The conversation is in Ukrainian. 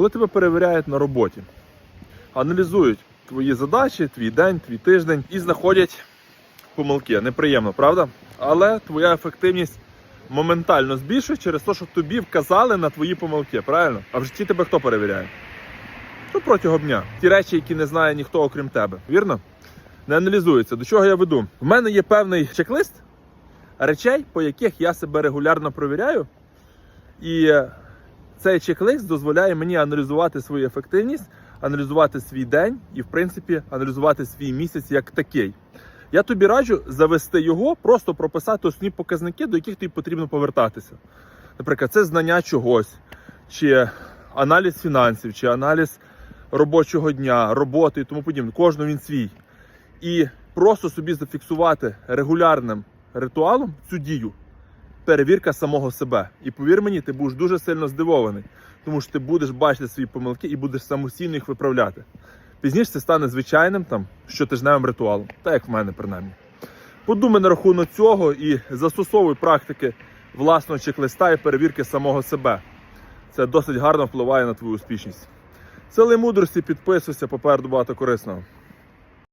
Коли тебе перевіряють на роботі, аналізують твої задачі, твій день, твій тиждень і знаходять помилки. Неприємно, правда? Але твоя ефективність моментально збільшує через те, що тобі вказали на твої помилки, правильно? А в житті тебе хто перевіряє? Ну, протягом дня. Ті речі, які не знає ніхто окрім тебе. Вірно? Не аналізується. До чого я веду? В мене є певний чек-лист речей, по яких я себе регулярно провіряю. І цей чек-лист дозволяє мені аналізувати свою ефективність, аналізувати свій день і, в принципі, аналізувати свій місяць як такий. Я тобі раджу завести його, просто прописати основні показники, до яких тобі потрібно повертатися. Наприклад, це знання чогось, чи аналіз фінансів, чи аналіз робочого дня, роботи і тому подібне. Кожного він свій. І просто собі зафіксувати регулярним ритуалом цю дію. Перевірка самого себе. І повір мені, ти будеш дуже сильно здивований, тому що ти будеш бачити свої помилки і будеш самостійно їх виправляти. Пізніше це стане звичайним там щотижневим ритуалом, так як в мене принаймні. Подумай на рахунок цього і застосовуй практики власного чек-листа і перевірки самого себе. Це досить гарно впливає на твою успішність. Сили мудрості, підписуйся, попереду багато корисного.